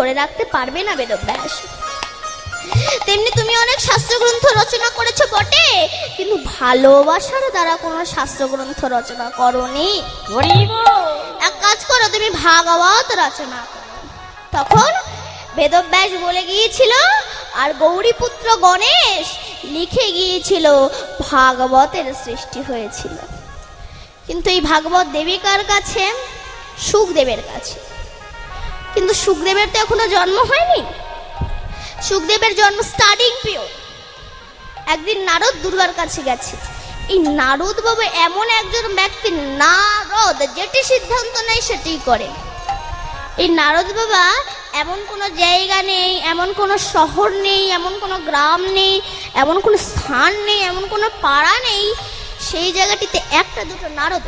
ধরে রাখতে পারবে না বেদব্যাস তেমনি তুমি অনেক শাস্ত্রগ্রন্থ রচনা করেছ বটে কিন্তু ভালোবাসার দ্বারা কোনো শাস্ত্রগ্রন্থ রচনা করনি। এক কাজ করো তুমি ভাগবত রচনা করো। তখন বেদব্যাস বলে গিয়েছিল আর গৌরীপুত্র গণেশ লিখে গিয়েছিল ভাগবতের সৃষ্টি হয়েছিল। কিন্তু এই ভাগবত দেবিকার কাছে সুখদেবের কাছে কিন্তু সুখদেবের তো এখনও জন্ম হয়নি। সুখদেবের জন্ম স্টার্টিং পিরিয়ড একদিন নারদ দুর্গার কাছে গেছে। এই নারদ বাবু এমন একজন ব্যক্তি, নারদ, যেটি সিদ্ধান্ত নেয় সেটি করে। এই নারদ বাবা এমন কোনো জায়গা নেই, এমন কোনো শহর নেই, এমন কোনো গ্রাম নেই, এমন কোনো স্থান নেই, এমন কোনো পাড়া নেই। সেই জায়গাটিতে একটা দুটো নারদ